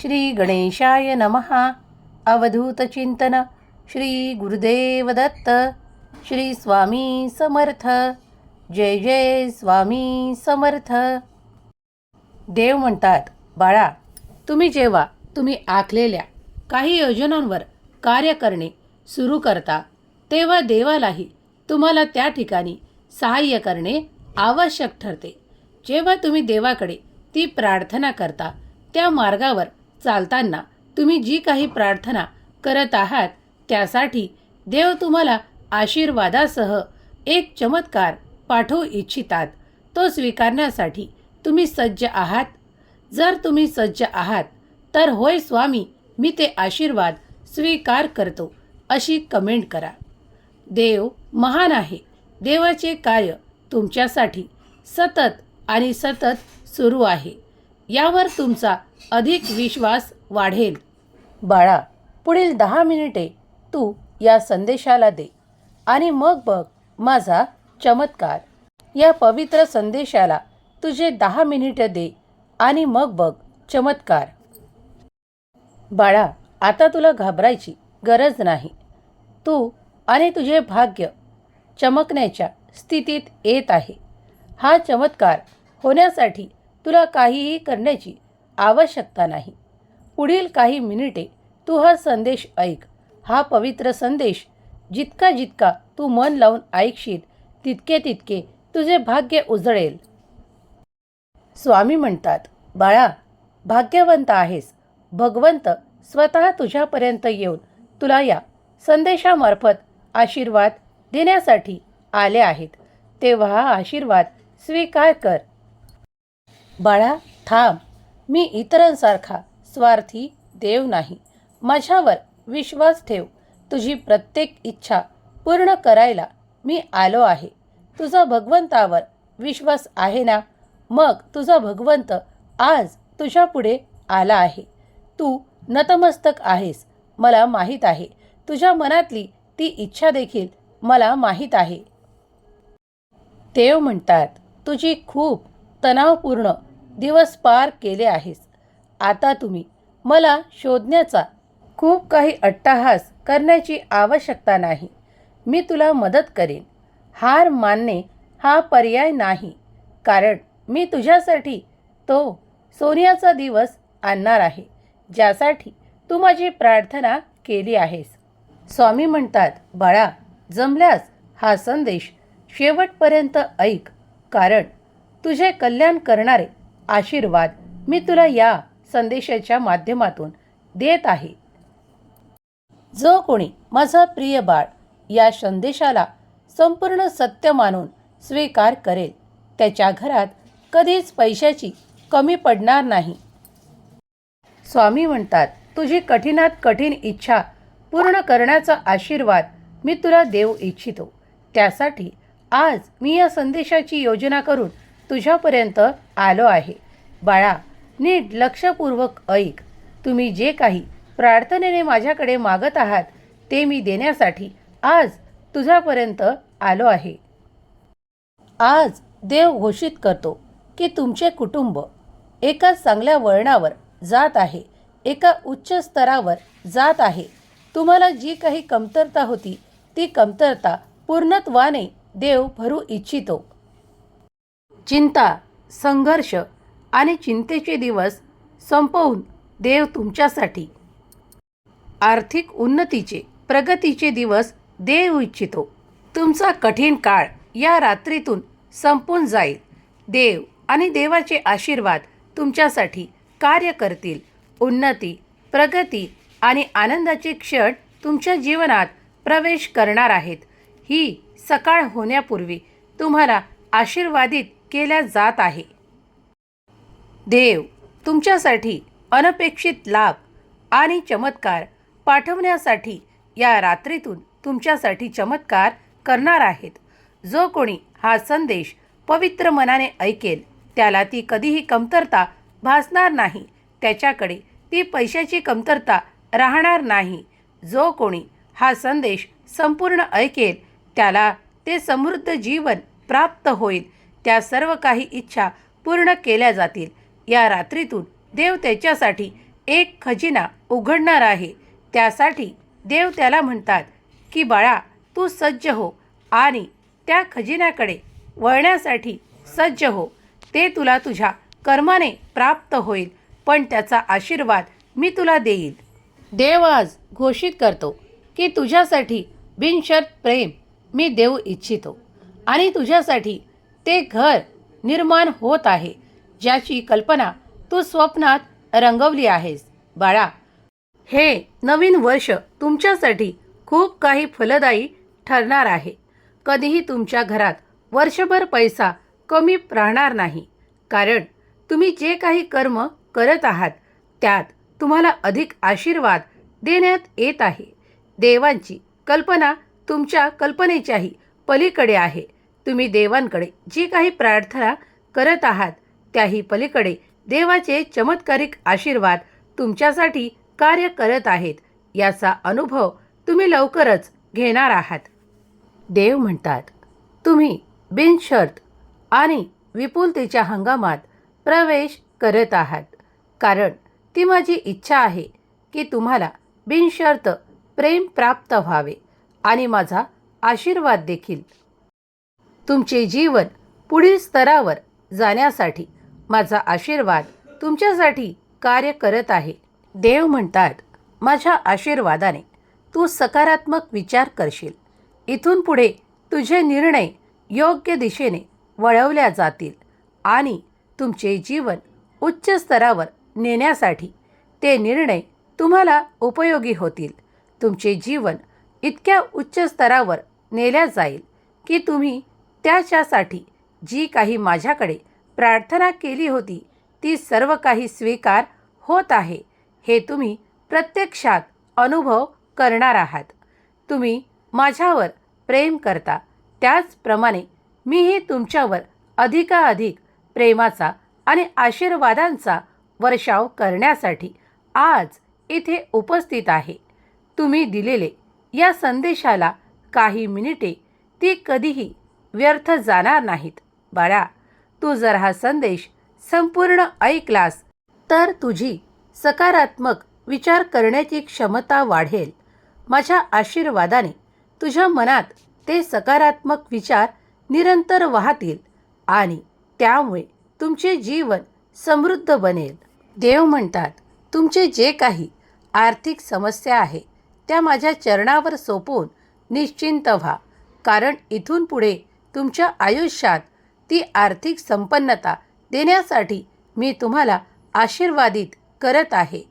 श्री गणेशाय नमः अवधूतचिंतन श्री गुरुदेव दत्त. श्री स्वामी समर्थ. जय जय स्वामी समर्थ. देव म्हणतात बाळा तुम्ही जेव्हा तुम्ही आखलेल्या काही योजनांवर कार्य करणे सुरू करता तेव्हा देवालाही तुम्हाला त्या ठिकाणी सहाय्य करणे आवश्यक ठरते. जेव्हा तुम्ही देवाकडे ती प्रार्थना करता त्या मार्गावर चालताना तुम्ही जी काही प्रार्थना करत आहात त्यासाठी देव तुम्हाला आशीर्वादासह एक चमत्कार पाठवू इच्छितात. तो स्वीकारण्यासाठी तुम्ही सज्ज आहात. जर तुम्ही सज्ज आहात तर होय स्वामी मी ते आशीर्वाद स्वीकार करतो अशी कमेंट करा. देव महान आहे. देवाचे कार्य तुमच्यासाठी सतत आणि सतत सुरू आहे. यावर तुमचा अधिक विश्वास वाढेल. बाळा पुढील दहा मिनिटे तू या संदेशाला दे आणि मग बघ माझा चमत्कार. या पवित्र संदेशाला तुझे दहा मिनिटं दे आणि मग बघ चमत्कार. बाळा आता तुला घाबरायची गरज नाही. तू आणि तुझे भाग्य चमकण्याच्या स्थितीत येत आहे. हा चमत्कार होण्यासाठी तुला काहीही करण्याची आवश्यकता नाही. पुढील काही मिनिटे तू हा संदेश ऐक. हा पवित्र संदेश जितका जितका तू मन लावून ऐकशील तितके तितके तुझे भाग्य उजळेल. स्वामी म्हणतात बाळा भाग्यवंत आहेस. भगवंत स्वतः तुझ्यापर्यंत येऊन तुला या संदेशामार्फत आशीर्वाद देण्यासाठी आले आहेत. तेव्हा हा आशीर्वाद स्वीकार कर. बाळा थांब. मी इतरांसारखा स्वार्थी देव नाही. माझ्यावर विश्वास ठेव. तुझी प्रत्येक इच्छा पूर्ण करायला मी आलो आहे. तुझा भगवंतावर विश्वास आहे ना? मग तुझा भगवंत आज तुझ्यापुढे आला आहे. तू नतमस्तक आहेस मला माहीत आहे. तुझ्या मनातली ती इच्छा देखील मला माहीत आहे. देव म्हणतात तुझी खूप तणावपूर्ण दिवस पार केले आहेस. आता तुम्ही मला शोधण्याचा खूप काही अट्टाहास करण्याची आवश्यकता नाही. मी तुला मदत करेन. हार मानणे हा पर्याय नाही. कारण मी तुझ्यासाठी तो सोन्याचा दिवस आणणार आहे ज्यासाठी तू माझी प्रार्थना केली आहेस. स्वामी म्हणतात बाळा जमल्यास हा संदेश शेवटपर्यंत ऐक. कारण तुझे कल्याण करणारे आशीर्वाद मी तुला या संदेशाच्या माध्यमातून देत आहे. जो कोणी माझा प्रिय बाळ या संदेशाला संपूर्ण सत्य मानून स्वीकार करेल त्याच्या घरात कधीच पैशाची कमी पडणार नाही. स्वामी म्हणतात तुझी कठीणात कठीण इच्छा पूर्ण करण्याचा आशीर्वाद मी तुला देऊ इच्छितो. त्यासाठी आज मी या संदेशाची योजना करून तुझ्यापर्यंत आलो आहे. बाळा नीट लक्षपूर्वक ऐक. तुम्ही जे काही प्रार्थनेने माझ्याकडे मागत आहात ते मी देण्यासाठी आज तुझ्यापर्यंत आलो आहे. आज देव घोषित करतो की तुमचे कुटुंब एका चांगल्या वळणावर जात आहे एका उच्च स्तरावर जात आहे. तुम्हाला जी काही कमतरता होती ती कमतरता पूर्णत्वाने देव भरू इच्छितो. चिंता संघर्ष आणि चिंतेचे दिवस संपवून देव तुमच्यासाठी. आर्थिक उन्नतीचे प्रगतीचे दिवस देव इच्छितो. तुमचा कठीण काळ या रात्रीतून संपून जाईल. देव आणि देवाचे आशीर्वाद तुमच्यासाठी कार्य करतील. उन्नती प्रगती आणि आनंदाचे क्षण तुमच्या जीवनात प्रवेश करणार आहेत. ही सकाळ होण्यापूर्वी तुम्हाला आशीर्वादित केल्या जात आहे. देव तुमच्यासाठी अनपेक्षित लाभ आणि चमत्कार पाठवण्यासाठी या रात्रीतून तुमच्यासाठी चमत्कार करणार आहेत. जो कोणी हा संदेश पवित्र मनाने ऐकेल त्याला ती कधीही कमतरता भासणार नाही. त्याच्याकडे ती पैशाची कमतरता राहणार नाही. जो कोणी हा संदेश संपूर्ण ऐकेल त्याला ते समृद्ध जीवन प्राप्त होईल. त्या सर्व काही इच्छा पूर्ण केल्या जातील. या रात्रीतून देव त्याच्यासाठी एक खजिना उघडणार आहे. त्यासाठी देव त्याला म्हणतात की बाळा तू सज्ज हो आणि त्या खजिन्याकडे वळण्यासाठी सज्ज हो. ते तुला तुझ्या कर्माने प्राप्त होईल पण त्याचा आशीर्वाद मी तुला देईल. देव आज घोषित करतो की तुझ्यासाठी बिनशर्त प्रेम मी देऊ इच्छितो आणि तुझ्यासाठी ते घर निर्माण होत आहे ज्याची कल्पना तू स्वप्नात रंगवली आहेस. बाळा हे नवीन वर्ष तुमच्यासाठी खूप काही फलदायी ठरणार आहे. कधीही तुमच्या घरात वर्षभर पैसा कमी राहणार नाही कारण तुम्ही जे काही कर्म करत आहात त्यात तुम्हाला अधिक आशीर्वाद देण्यात येत आहे. देवांची कल्पना तुमच्या कल्पनेच्याही पलीकडे आहे. तुम्ही देवांकडे जी काही प्रार्थना करत आहात त्याही पलीकडे देवाचे चमत्कारिक आशीर्वाद तुमच्यासाठी कार्य करत आहेत याचा अनुभव तुम्ही लवकरच घेणार आहात. देव म्हणतात तुम्ही बिनशर्त आणि विपुलतेच्या हंगामात प्रवेश करत आहात. कारण ती माझी इच्छा आहे की तुम्हाला बिनशर्त प्रेम प्राप्त व्हावे आणि माझा आशीर्वाद देखील. तुमचे जीवन पुढील स्तरावर जाण्यासाठी माझा आशीर्वाद तुमच्यासाठी कार्य करत आहे. देव म्हणतात माझ्या आशीर्वादाने तू सकारात्मक विचार करशील. इथून पुढे तुझे निर्णय योग्य दिशेने वळवल्या जातील आणि तुमचे जीवन उच्च स्तरावर नेण्यासाठी ते निर्णय तुम्हाला उपयोगी होतील. तुमचे जीवन इतक्या उच्च स्तरावर नेल्या जाईल की तुम्ही त्याच्यासाठी जी काही माझ्याकडे प्रार्थना केली होती ती सर्व काही स्वीकार होत आहे. हे तुम्ही प्रत्यक्षात अनुभव करणार आहात. तुम्ही माझ्यावर प्रेम करता. त्याचप्रमाणे मीही तुमच्यावर अधिकाधिक प्रेमाचा आणि आशीर्वादांचा वर्षाव करण्यासाठी आज इथे उपस्थित आहे. तुम्ही दिलेले या संदेशाला काही मिनिटे ती कधीही व्यर्थ जाणार नाहीत. बाळा तू जर हा संदेश संपूर्ण ऐकलास तर तुझी सकारात्मक विचार करण्याची क्षमता वाढेल. माझ्या आशीर्वादाने तुझ्या मनात ते सकारात्मक विचार निरंतर वाहतील आणि त्यामुळे तुमचे जीवन समृद्ध बनेल. देव म्हणतात तुमचे जे काही आर्थिक समस्या आहे त्या माझ्या चरणावर सोपवून निश्चिंत व्हा. कारण इथून पुढे तुमच्या आयुष्यात ती आर्थिक संपन्नता देण्यासाठी मी तुम्हाला आशीर्वादित करत आहे.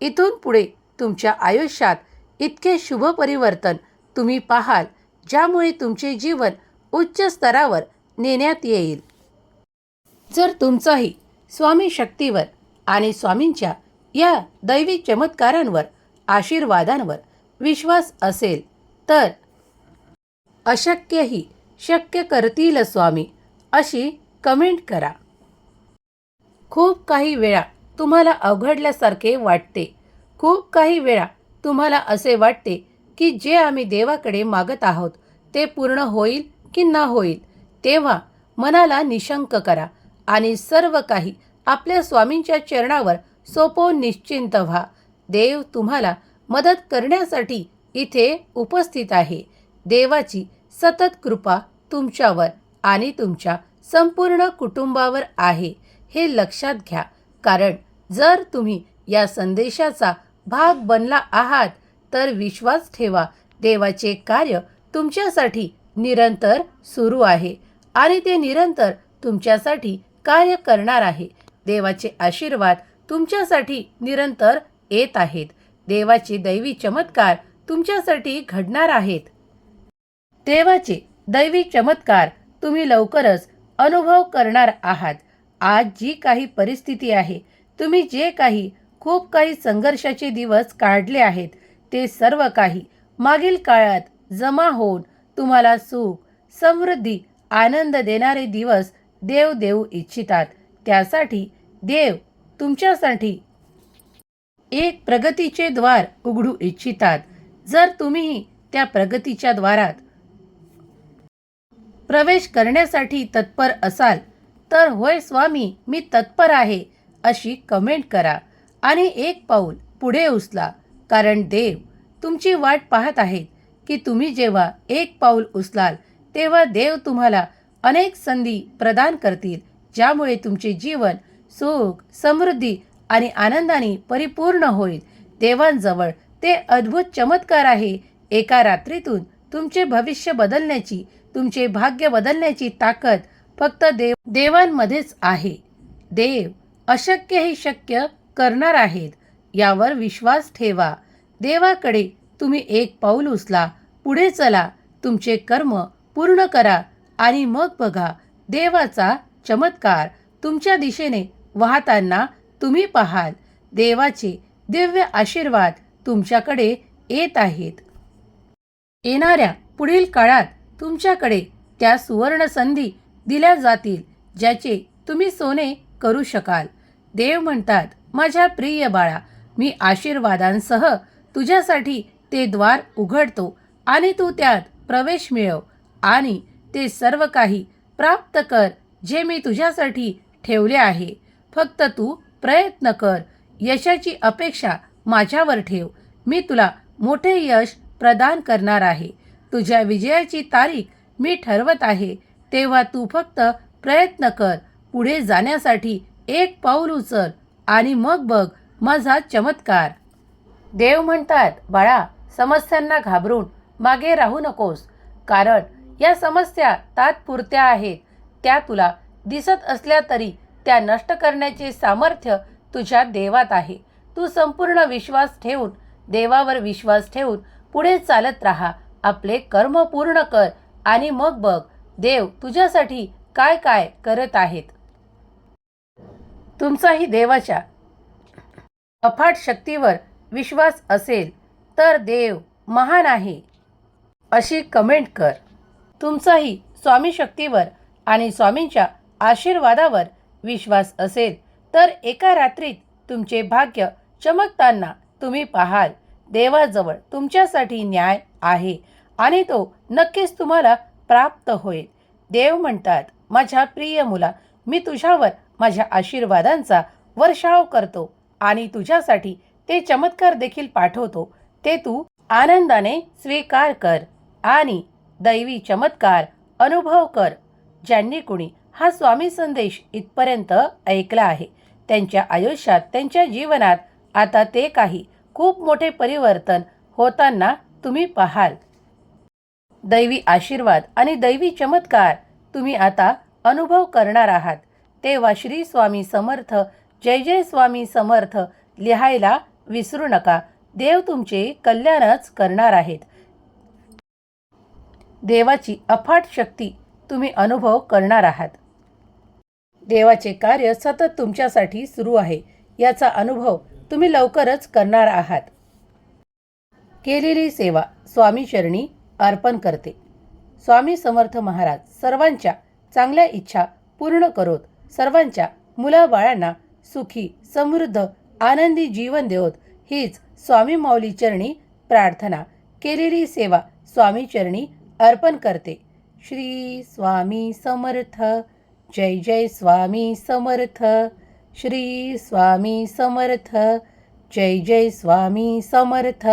इथून पुढे तुमच्या आयुष्यात इतके शुभ परिवर्तन तुम्ही पाहाल ज्यामुळे तुमचे जीवन उच्च स्तरावर नेण्यात येईल. जर तुमचाही स्वामी शक्तीवर आणि स्वामींच्या या दैवी चमत्कारांवर आशीर्वादांवर विश्वास असेल तर अशक्यही शक्य करतील स्वामी अशी कमेंट करा. खूप काही वेळा तुम्हाला अवघडल्यासारखे वाटते. खूप काही वेळा तुम्हाला असे वाटते की जे आम्ही देवाकडे मागत आहोत ते पूर्ण होईल की न होईल तेव्हा मनाला निशंक करा आणि सर्व काही आपल्या स्वामींच्या चरणावर सोपवून निश्चिंत व्हा. देव तुम्हाला मदत करण्यासाठी इथे उपस्थित आहे. देवाची सतत कृपा तुमच्यावर आणि तुमच्या संपूर्ण कुटुंबावर आहे हे लक्षात घ्या. कारण जर तुम्ही या संदेशाचा भाग बनला आहात तर विश्वास ठेवा. देवाचे कार्य तुमच्यासाठी निरंतर सुरू आहे आणि ते निरंतर तुमच्यासाठी कार्य करणार आहे. देवाचे आशीर्वाद तुमच्यासाठी निरंतर येत आहेत. देवाचे दैवी चमत्कार तुमच्यासाठी घडणार आहेत. देवाचे दैवी चमत्कार तुम्ही लवकरच अनुभव करणार आहात. आज जी काही परिस्थिती आहे तुम्ही जे काही खूप काही संघर्षाचे दिवस काढले आहेत ते सर्व काही मागील काळात जमा होऊन तुम्हाला सुख समृद्धी आनंद देणारे दिवस देव देऊ इच्छितात. त्यासाठी देव तुमच्यासाठी एक प्रगतीचे द्वार उघडू इच्छितात. जर तुम्हीही त्या प्रगतीच्या द्वारात प्रवेश करण्यासाठी तत्पर असाल तर होय स्वामी मी तत्पर आहे अशी कमेंट करा. आणि एक पाऊल पुढे उचला कारण देव तुमची वाट पाहत आहेत की तुम्ही जेव्हा एक पाऊल उचलाल तेव्हा देव तुम्हाला अनेक संधी प्रदान करतील ज्यामुळे तुमचे जीवन सुख समृद्धी आणि आनंदाने परिपूर्ण होईल. देवांजवळ ते अद्भुत चमत्कार आहे. एका रात्रीतून तुमचे भविष्य बदलण्याची तुमचे भाग्य बदलण्याची ताकद फक्त देव देवांमध्येच आहे. देव अशक्यही शक्य करणार आहेत यावर विश्वास ठेवा. देवाकडे तुम्ही एक पाऊल उचला पुढे चला तुमचे कर्म पूर्ण करा आणि मग बघा देवाचा चमत्कार तुमच्या दिशेने वाहताना तुम्ही पाहाल. देवाचे दिव्य आशीर्वाद तुमच्याकडे येत आहेत. येणाऱ्या पुढील काळात तुमच्याकडे त्या सुवर्ण संधी दिल्या जातील ज्याचे तुम्ही सोने करू शकाल. देव म्हणतात माझ्या प्रिय बाळा मी आशीर्वादांसह तुझ्यासाठी ते द्वार उघडतो आणि तू त्यात प्रवेश मिळव आणि ते सर्व काही प्राप्त कर जे मी तुझ्यासाठी ठेवले आहे. फक्त तू प्रयत्न कर यशाची अपेक्षा माझ्यावर ठेव. मी तुला मोठे यश प्रदान करणार आहे. तुझ्या विजयाची तारीख मी ठरवत आहे. तेव्हा तू फक्त प्रयत्न कर. पुढे जाण्यासाठी एक पाऊल उचल आणि मग बघ माझा चमत्कार. देव म्हणतात बाळा समस्यांना घाबरून मागे राहू नकोस. कारण या समस्या तात्पुरत्या आहेत. त्या तुला दिसत असल्या तरी त्या नष्ट करण्याचे सामर्थ्य तुझ्या देवात आहे. तू संपूर्ण विश्वास ठेवून देवावर विश्वास ठेवून पुढे चालत राहा. आपले कर्म पूर्ण कर आणि मग बघ देव तुझ्यासाठी काय काय करत आहेत. तुमचाही देवाच्या अफाट शक्तीवर विश्वास असेल तर देव महान आहे अशी कमेंट कर. तुमचाही स्वामी शक्तीवर आणि स्वामींच्या आशीर्वादावर विश्वास असेल तर एका रात्रीत तुमचे भाग्य चमकताना तुम्ही पाहाल. देवाजवळ तुमच्यासाठी न्याय आहे. आणि तो नक्कीच तुम्हाला प्राप्त होईल. देव म्हणतात माझ्या प्रिय मुला मी तुझ्यावर माझ्या आशीर्वादांचा वर्षाव करतो आणि तुझ्यासाठी ते चमत्कार देखील पाठवतो. ते तू आनंदाने स्वीकार कर आणि दैवी चमत्कार अनुभव कर ज्यांनी कुणी हा स्वामी संदेश इथपर्यंत ऐकला आहे. त्यांच्या आयुष्यात त्यांच्या जीवनात आता ते काही खूप मोठे परिवर्तन होताना तुम्ही पाहाल. दैवी आशीर्वाद आणि दैवी चमत्कार तुम्ही आता अनुभव करणार आहात. तेव्हा श्री स्वामी समर्थ जय जय स्वामी समर्थ लिहायला विसरू नका. देव तुमचे कल्याणच करणार आहेत. देवाची अफाट शक्ती तुम्ही अनुभव करणार आहात. देवाचे कार्य सतत तुमच्यासाठी सुरू आहे. याचा अनुभव तुम्ही लवकरच करणार आहात. केलेली सेवा स्वामी चरणी अर्पण करते. स्वामी समर्थ महाराज सर्वांच्या चांगल्या इच्छा पूर्ण करोत. सर्वांच्या मुलाबाळांना सुखी समृद्ध आनंदी जीवन देवत. हीच स्वामी माऊली चरणी प्रार्थना. केलेली सेवा स्वामी चरणी अर्पण करते. श्री स्वामी समर्थ जय जय स्वामी समर्थ. श्री स्वामी समर्थ जय जय स्वामी समर्थ.